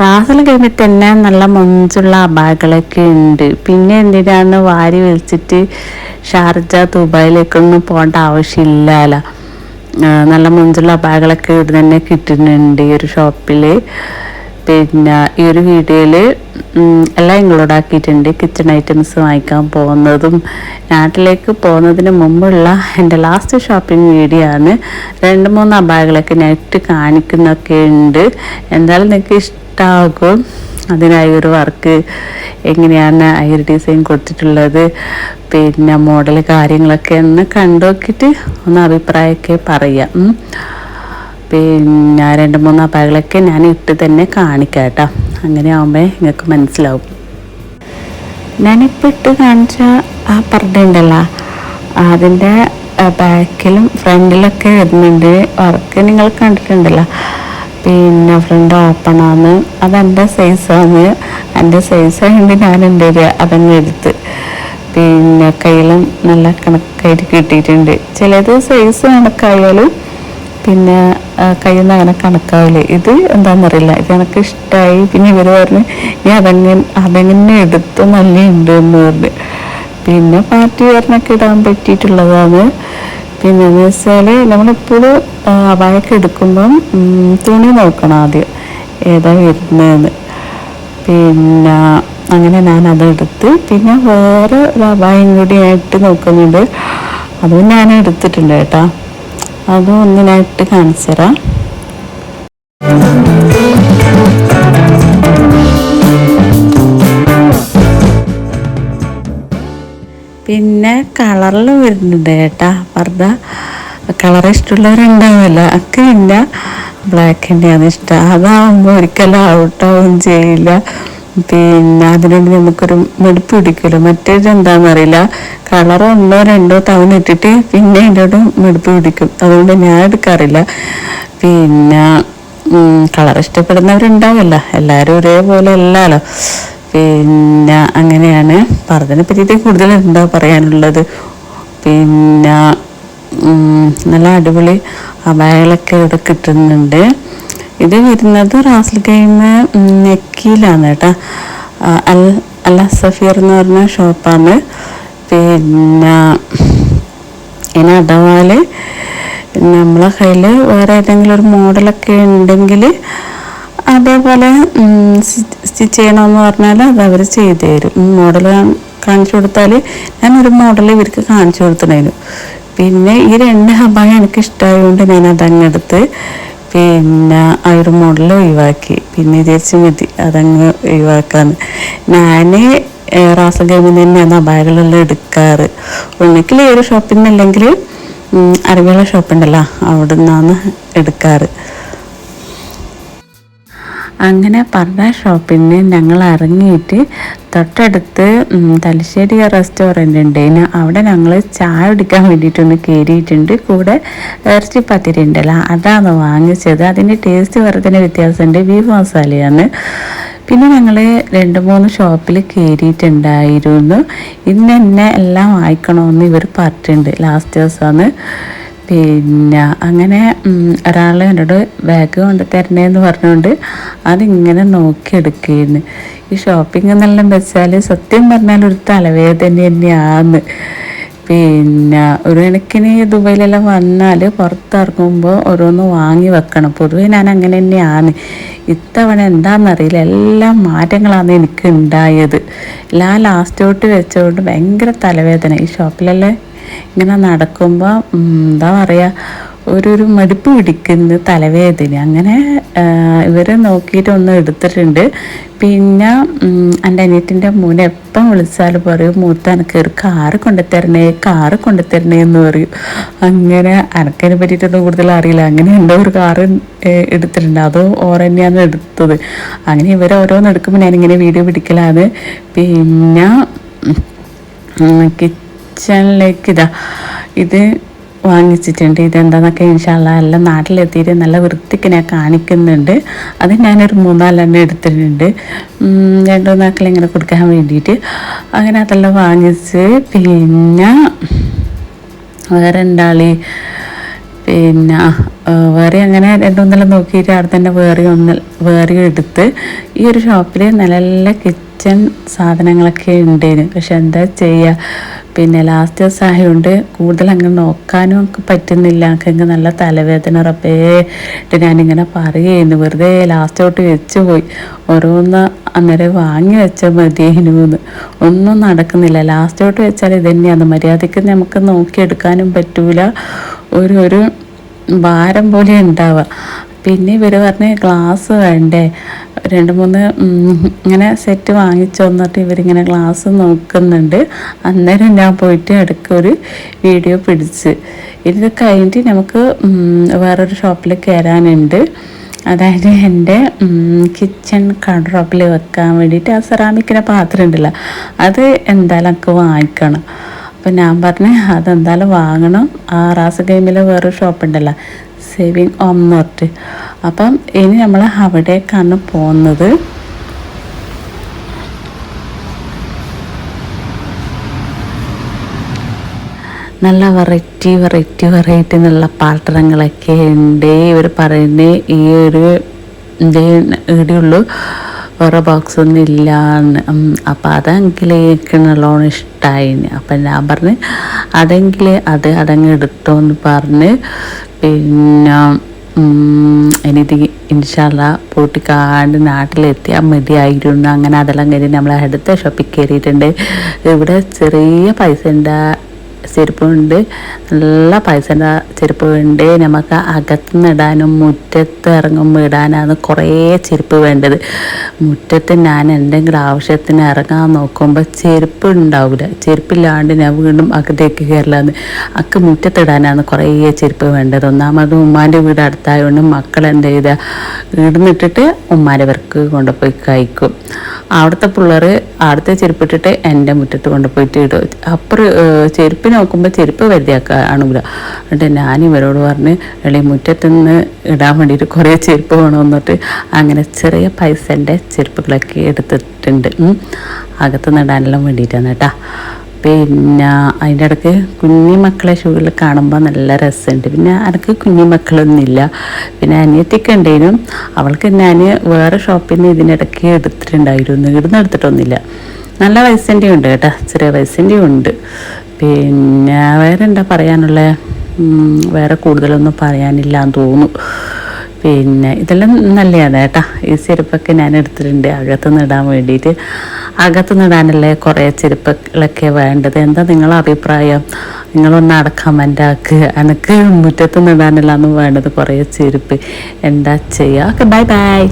Ras al കഴിഞ്ഞിട്ട് തന്നെ നല്ല മൊഞ്ചുള്ള അബാകളൊക്കെ ഉണ്ട്. പിന്നെ എന്തിനാണ് വാരി വലിച്ചിട്ട് ഷാർജ ദുബായിലേക്കൊന്നും പോകേണ്ട ആവശ്യമില്ലല്ലോ നല്ല മൊഞ്ചുള്ള അബാകളൊക്കെ ഇവിടെ തന്നെ കിട്ടുന്നുണ്ട് ഈ ഒരു ഷോപ്പിൽ പിന്നെ ഈ ഒരു വീഡിയോയിൽ എല്ലാം ഇൻക്ലൂഡ് ആക്കിയിട്ടുണ്ട്. കിച്ചൺ ഐറ്റംസ് വാങ്ങിക്കാൻ പോകുന്നതും നാട്ടിലേക്ക് പോകുന്നതിന് മുമ്പുള്ള എന്റെ ലാസ്റ്റ് ഷോപ്പിംഗ് വീഡിയോ ആണ്. രണ്ട് മൂന്ന് അബാഗുകളൊക്കെ നെറ്റ് കാണിക്കുന്നൊക്കെ ഉണ്ട്. എന്തായാലും നിങ്ങൾക്ക് ഇഷ്ടമാകും അതിനായി ഒരു വർക്ക് എങ്ങനെയാണ് ആ ഒരു ഡിസൈൻ കൊടുത്തിട്ടുള്ളത് പിന്നെ മോഡൽ കാര്യങ്ങളൊക്കെ ഒന്ന് കണ്ടുനോക്കിയിട്ട് ഒന്ന് അഭിപ്രായമൊക്കെ പറയാം. പിന്നെ രണ്ട് മൂന്ന് അപ്പാകളൊക്കെ ഞാൻ ഇട്ട് തന്നെ കാണിക്കാം കേട്ടോ അങ്ങനെ ആകുമ്പോൾ നിങ്ങൾക്ക് മനസ്സിലാവും. ഞാനിപ്പോൾ ഇട്ട് കാണിച്ച ആ പർദ്ദ ഉണ്ടല്ലോ അതിന്റെ ബാക്കിലും ഫ്രണ്ടിലൊക്കെ വരുന്നുണ്ട്. വർക്ക് നിങ്ങൾ കണ്ടിട്ടുണ്ടല്ലോ. പിന്നെ ഫ്രണ്ട് ഓപ്പൺ ആണ്. അതെന്റെ സൈസാണ് എന്റെ സൈസായതുകൊണ്ട് ഞാൻ എന്റെ ഒരു അതങ്ങ് എടുത്ത്. പിന്നെ കയ്യിലും നല്ല കണക്കായിട്ട് കിട്ടിയിട്ടുണ്ട്. ചിലത് സൈസ് കണക്കായാലും പിന്നെ കയ്യിൽ നിന്ന് അങ്ങനെ കണക്കാവില്ല ഇത് എന്താണെന്നറിയില്ല ഇത് എനിക്ക് ഇഷ്ടമായി പിന്നെ ഇവർ പറഞ്ഞ് ഞാൻ അതങ്ങനെ അതെങ്ങനെ എടുത്ത് നല്ല ഉണ്ട് എന്ന് പറഞ്ഞ്. പിന്നെ പാർട്ടി പറഞ്ഞൊക്കെ ഇടാൻ പറ്റിയിട്ടുള്ളതാണ്. പിന്നെ എന്ന് വെച്ചാൽ നമ്മളെപ്പോഴും അവയൊക്കെ എടുക്കുമ്പം തുണി നോക്കണം ആദ്യം. ഏതാ വരുന്നതെന്ന് പിന്നെ അങ്ങനെ ഞാൻ അതെടുത്ത് പിന്നെ വേറെ ഒരു അപായം കൂടി ആയിട്ട് നോക്കുന്നുണ്ട്. അതും ഞാൻ എടുത്തിട്ടുണ്ട് കേട്ടോ. അതും ഒന്നിനായിട്ട് കാണിച്ചു തരാം. പിന്നെ കളറിൽ വരുന്നുണ്ട് കേട്ടാ. പർദ്ദ. കളർ ഇഷ്ടമുള്ളവരുണ്ടാവില്ല. ഒക്കെ ഇല്ല. ബ്ലാക്കിന്റെയാണ് ഇഷ്ടം. അതാവുമ്പോൾ ഒരിക്കലും ഔട്ടാവും ചെയ്യില്ല. പിന്നെ അതിനുവേണ്ടി നമുക്കൊരു മെടുപ്പ് പിടിക്കുമല്ലോ മറ്റേത് എന്താണെന്നറിയില്ല കളർ ഒന്നോ രണ്ടോ തവണ ഇട്ടിട്ട് പിന്നെ അതിന്റെ മെടുപ്പ് പിടിക്കും. അതുകൊണ്ട് ഞാൻ എടുക്കാറില്ല. പിന്നെ കളർ ഇഷ്ടപ്പെടുന്നവരുണ്ടാവില്ല. എല്ലാവരും ഒരേപോലെ അല്ലല്ലോ. പിന്നെ അങ്ങനെയാണ്. പറഞ്ഞതിനെ പറ്റിയിട്ട് കൂടുതൽ എന്താ പറയാനുള്ളത്? പിന്നെ നല്ല അടിപൊളി അബായകളൊക്കെ ഇവിടെ കിട്ടുന്നുണ്ട്. ഇത് വരുന്നത് റാസൽ ഗെയിം നെക്കിയിലാണ് കേട്ടോ. അൽ അൽ സഫീർ എന്ന് പറഞ്ഞ ഷോപ്പാണ്. പിന്നെ ഇനി അടവാൽ നമ്മളെ കയ്യിൽ വേറെ ഏതെങ്കിലും ഒരു മോഡലൊക്കെ ഉണ്ടെങ്കിൽ അതേപോലെ സ്റ്റിച്ച് ചെയ്യണമെന്ന് പറഞ്ഞാൽ അത് അവർ ചെയ്തു തരും. മോഡൽ കാണിച്ചു കൊടുത്താൽ ഒരു മോഡൽ ഇവർക്ക് കാണിച്ചു കൊടുത്തിട്ടുണ്ടായിരുന്നു. പിന്നെ ഈ രണ്ട് ഹബായ എനിക്ക് ഇഷ്ടമായതുകൊണ്ട് ഞാൻ അതങ്ങ് എടുത്ത് പിന്നെ ആ ഒരു മോഡൽ ഒഴിവാക്കി. പിന്നെ വിചാരിച്ച് മതി അതങ്ങ് ഒഴിവാക്കാന്ന്. ഞാൻ റാസ ഗെയിമിൽ തന്നെയാണ് ബാഗുകളെല്ലാം എടുക്കാറ്. ഒന്നിക്കിൽ ഈ ഒരു ഷോപ്പിൽ നിന്നല്ലെങ്കിൽ അറിവുള്ള ഷോപ്പുണ്ടല്ലോ അവിടെ നിന്നാണ് എടുക്കാറ്. അങ്ങനെ പറഞ്ഞ ഷോപ്പിൽ നിന്ന് ഞങ്ങൾ ഇറങ്ങിയിട്ട് തൊട്ടടുത്ത് തലശ്ശേരി റെസ്റ്റോറന്റ് ഉണ്ട് അവിടെ ഞങ്ങൾ ചായ കുടിക്കാൻ വേണ്ടിയിട്ടൊന്ന് കയറിയിട്ടുണ്ട് കൂടെ ഇറച്ചി പത്തിരി ഉണ്ടല്ലോ അതാണ് വാങ്ങിച്ചത്. അതിന്റെ ടേസ്റ്റ് വേറെ തന്നെ വ്യത്യാസമുണ്ട്. ബീഫ് മസാലയാണ് പിന്നെ ഞങ്ങൾ രണ്ട് മൂന്ന് ഷോപ്പിൽ കയറിയിട്ടുണ്ടായിരുന്നു ഇന്ന് എന്നെ എല്ലാം വായിക്കണമെന്ന് ഇവർ പറഞ്ഞിട്ടുണ്ട്. ലാസ്റ്റ് ദിവസമാണ്. പിന്നെ അങ്ങനെ ഒരാൾ എന്നോട് ബാഗ് കൊണ്ട് തരണേന്ന് പറഞ്ഞുകൊണ്ട് അതിങ്ങനെ നോക്കിയെടുക്കുകയാണ് ഈ ഷോപ്പിംഗ് എന്നെല്ലാം വെച്ചാൽ സത്യം പറഞ്ഞാൽ ഒരു തലവേദന തന്നെയാണ് പിന്നെ ഒരു കണക്കിന് ദുബൈയിലെല്ലാം വന്നാൽ പുറത്തിറങ്ങുമ്പോൾ ഓരോന്ന് വാങ്ങി വെക്കണം. പൊതുവേ ഞാൻ അങ്ങനെ തന്നെയാണ്. ഇത്തവണ എന്താണെന്നറിയില്ല എല്ലാ മാറ്റങ്ങളാണ് എനിക്ക് ഉണ്ടായത് എല്ലാ ലാസ്റ്റോട്ട് വെച്ചുകൊണ്ട് ഭയങ്കര തലവേദന. ഈ ഷോപ്പിലെല്ലാം ഇങ്ങനെ നടക്കുമ്പോൾ എന്താ പറയുക ഒരു ഒരു മടുപ്പ് പിടിക്കുന്ന തലവേദന. അങ്ങനെ ഇവർ നോക്കിയിട്ട് ഒന്ന് എടുത്തിട്ടുണ്ട്. പിന്നെ എന്റെ അനിയത്തിന്റെ മോനെ എപ്പം വിളിച്ചാൽ പറയും മൂത്ത എനിക്ക് ഒരു കാറ് കൊണ്ടുത്തരണേ കാറ് കൊണ്ടുത്തരണേ എന്ന് പറയും. അങ്ങനെ എനക്കതിനെ പറ്റിയിട്ടൊന്നും കൂടുതൽ അറിയില്ല. അങ്ങനെ എന്തോ ഒരു കാറ് എടുത്തിട്ടുണ്ട്. അതോ ഓർ തന്നെയാണ് എടുത്തത്. അങ്ങനെ ഇവർ ഓരോന്ന് എടുക്കുമ്പോൾ ഞാനിങ്ങനെ വീഡിയോ പിടിക്കലാണ്. പിന്നെ കിച്ചണിലേക്ക് ഇതാ. ഇത് വാങ്ങിച്ചിട്ടുണ്ട്. ഇതെന്താന്നൊക്കെ ഇൻഷാല്ല എല്ലാം നാട്ടിലെത്തിയിട്ട് നല്ല വൃത്തിക്ക് ഞാൻ കാണിക്കുന്നുണ്ട്. അത് ഞാനൊരു മൂന്നാലെണ്ണം എടുത്തിട്ടുണ്ട്. രണ്ടു നാക്കിൽ ഇങ്ങനെ കൊടുക്കാൻ വേണ്ടിയിട്ട്. അങ്ങനെ അതെല്ലാം വാങ്ങിച്ച് പിന്നെ വേറെ ഉണ്ടാളി പിന്നെ വേറെ അങ്ങനെ രണ്ടൊന്നെല്ലാം നോക്കിയിട്ട് അവിടെ തന്നെ വേറെ ഒന്ന് വേറെ എടുത്ത് ഈ ഒരു ഷോപ്പിൽ നല്ല നല്ല കിച്ചൺ സാധനങ്ങളൊക്കെ ഉണ്ടായിരുന്നു പക്ഷെ എന്താ ചെയ്യുക പിന്നെ ലാസ്റ്റ് ദിവസമായതുകൊണ്ട് കൂടുതൽ അങ്ങനെ നോക്കാനും ഒക്കെ പറ്റുന്നില്ല. എനിക്ക് നല്ല തലവേദന റബ്ബേ. ഞാനിങ്ങനെ പറയുന്നു വെറുതെ ലാസ്റ്റോട്ട് വെച്ച് പോയി. ഓരോന്ന് അന്നേരം വാങ്ങി വെച്ചാൽ മതിയെന്ന് ഒന്നും നടക്കുന്നില്ല. ലാസ്റ്റോട്ട് വെച്ചാൽ ഇത് തന്നെയാണ് മര്യാദയ്ക്ക് നമുക്ക് നോക്കിയെടുക്കാനും പറ്റൂല. ഒരു ഒരു ഭാരം പോലെ ഉണ്ടാവുക. പിന്നെ ഇവർ പറഞ്ഞ് ഗ്ലാസ് വേണ്ടേ? രണ്ട് മൂന്ന് ഇങ്ങനെ സെറ്റ് വാങ്ങിച്ചു വന്നിട്ട് ഇവരിങ്ങനെ ഗ്ലാസ് നോക്കുന്നുണ്ട്. അന്നേരം ഞാൻ പോയിട്ട് ഇടയ്ക്ക് ഒരു വീഡിയോ പിടിച്ച്. ഇത് കഴിഞ്ഞിട്ട് നമുക്ക് വേറൊരു ഷോപ്പിൽ കയറാനുണ്ട് അതായത് എന്റെ കിച്ചൺ കൺട്രോപ്പിൽ വെക്കാൻ വേണ്ടിയിട്ട് ആ സെറാമിക്കിന്റെ പാത്രം ഉണ്ടല്ലോ. അത് എന്തായാലും എനിക്ക് വാങ്ങിക്കണം. അപ്പം ഞാൻ പറഞ്ഞു അതെന്തായാലും വാങ്ങണം. ആ റാസ് ഗെയിമിൽ വേറൊരു ഷോപ്പ് ഉണ്ടല്ലോ സേവിങ് ഓം എന്ന് അപ്പം ഇനി നമ്മൾ അവിടേക്കാണ് പോകുന്നത്. നല്ല വെറൈറ്റി വെറൈറ്റി വെറൈറ്റി എന്നുള്ള പാത്രങ്ങളൊക്കെ ഉണ്ട്. ഇവർ പറയുന്നത് ഈ ഒരു ഇതേ ഇവിടെയുള്ളൂ വേറെ ബോക്സ് ഒന്നും ഇല്ല അപ്പം അതെങ്കിൽ എനിക്ക് നല്ലോണം ഇഷ്ടമായിന് അപ്പം ഞാൻ പറഞ്ഞ് അതെങ്കിൽ അത് അതങ്ങ് എടുത്തോ എന്ന് പറഞ്ഞ് പിന്നെ എനിക്ക് ഇൻഷാല്ല പൂട്ടിക്കാണ്ട് നാട്ടിലെത്തിയാൽ മതിയായിരുന്നു. അങ്ങനെ അതെല്ലാം കഴിഞ്ഞ് നമ്മൾ അടുത്ത ഷോപ്പിൽ കയറിയിട്ടുണ്ട്. ഇവിടെ ചെറിയ പൈസ ഉണ്ട് ചെരുപ്പുണ്ട്. നല്ല പൈസന്റെ ചെരുപ്പ് ഉണ്ട് നമുക്ക് അകത്തുനിന്ന് ഇടാനും മുറ്റത്ത് ഇറങ്ങുമ്പോൾ ഇടാനാണ് കുറേ ചെരുപ്പ് വേണ്ടത്. മുറ്റത്ത് ഞാൻ എന്തെങ്കിലും ആവശ്യത്തിന് ഇറങ്ങാൻ നോക്കുമ്പോൾ ചെരുപ്പ് ഉണ്ടാവില്ല ചെരുപ്പില്ലാണ്ട് ഞാൻ വീണ്ടും അകത്തേക്ക് കയറില്ലാന്ന് അക്ക് മുറ്റത്തിടാനാണ് കുറേ ചെരുപ്പ് വേണ്ടത്. ഒന്നാമത് ഉമ്മാന്റെ വീട് അടുത്തായതുകൊണ്ട് മക്കൾ എന്ത് ചെയ്താൽ ഇടുന്നിട്ടിട്ട് ഉമ്മാന്റെ വർക്ക് കൊണ്ടുപോയി കഴിക്കും. അവിടുത്തെ പിള്ളേർ അവിടുത്തെ ചെരുപ്പിട്ടിട്ട് എന്റെ മുറ്റത്ത് കൊണ്ടുപോയിട്ട് ഇടും. അപ്പുറം ചെരുപ്പ് നോക്കുമ്പോൾ ചെരുപ്പ് വലുതാക്കുക ആണില്ല എന്നിട്ട് ഞാൻ ഇവരോട് പറഞ്ഞ് എളി മുറ്റത്ത് നിന്ന് ഇടാൻ വേണ്ടിയിട്ട് കുറേ ചെരുപ്പ് വേണമെന്നിട്ട് അങ്ങനെ ചെറിയ പൈസന്റെ ചെരുപ്പുകളൊക്കെ എടുത്തിട്ടുണ്ട്. അകത്ത് നടാനെല്ലാം വേണ്ടിയിട്ടാണ് കേട്ടോ. പിന്നെ അതിന്റെ ഇടയ്ക്ക് കുഞ്ഞി മക്കളെ ഷൂവിൽ കാണുമ്പോൾ നല്ല രസമുണ്ട് പിന്നെ എനിക്ക് കുഞ്ഞി മക്കളൊന്നുമില്ല. പിന്നെ അനിയത്തിക്ക് ഉണ്ടേനും അവൾക്ക് ഞാൻ വേറെ ഷോപ്പിൽ നിന്ന് ഇതിനിടയ്ക്ക് എടുത്തിട്ടുണ്ടായിരുന്നു. ഇവിടുന്ന് എടുത്തിട്ടൊന്നുമില്ല. നല്ല പൈസന്റെ ഉണ്ട് കേട്ടോ. ചെറിയ പൈസന്റെ ഉണ്ട്. പിന്നെ വേറെ എന്താ പറയാനുള്ളത് വേറെ കൂടുതലൊന്നും പറയാനില്ല എന്ന് തോന്നുന്നു. പിന്നെ ഇതെല്ലാം നല്ലതാണ് കേട്ടോ. ഈ ചെരുപ്പൊക്കെ ഞാൻ എടുത്തിട്ടുണ്ട്. അകത്ത് നിടാൻ വേണ്ടിയിട്ട്. അകത്ത് നിടാനല്ലേ കുറേ ചെരുപ്പുകളൊക്കെ വേണ്ടത്. എന്താ നിങ്ങളെ അഭിപ്രായം? നിങ്ങളൊന്ന് ആക്ക്. എനിക്ക് മുറ്റത്ത് നിടാനല്ലാന്ന് വേണ്ടത് കുറേ ചെരുപ്പ്. എന്താ ചെയ്യുക ഓക്കെ ബൈ ബൈ